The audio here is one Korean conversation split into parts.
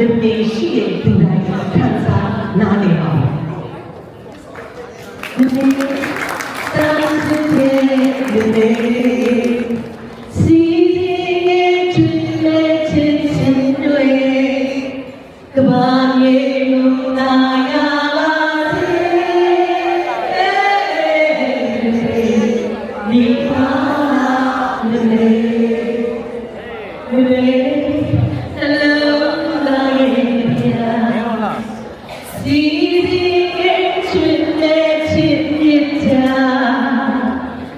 လင်မေရှိတဲ့သူတိုင်းခံစားနားလည်ပါဘူးလင်မေတန်းစစ်တဲ့လင်မေစီစဉ်ရဲ့ချစ်လက်ချစ်စင်တွေကဘာမြေလို့နာရပါစေဒီပါ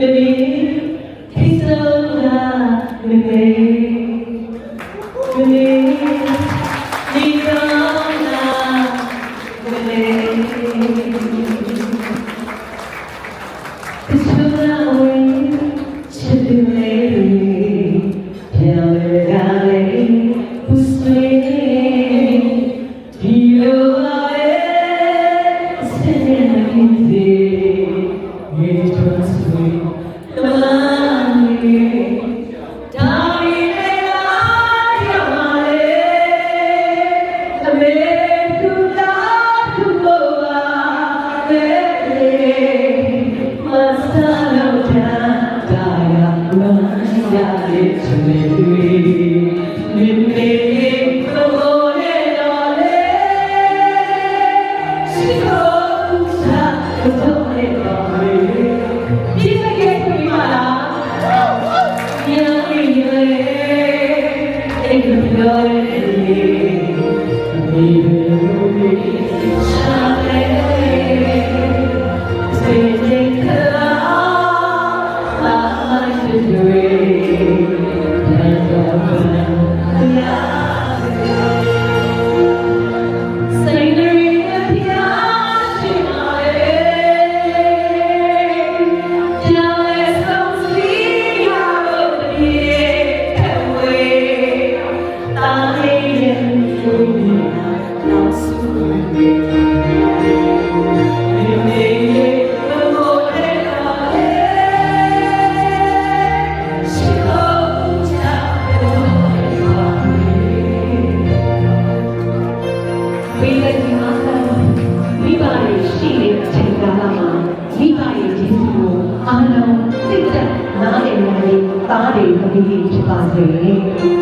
주님 기성나 은혜 주님 기성나 은혜 그수나 우리 주님의 별을 아래 부수에 비로아의 세상인데 Thank you. ဒီဖြစ်ပါစေ။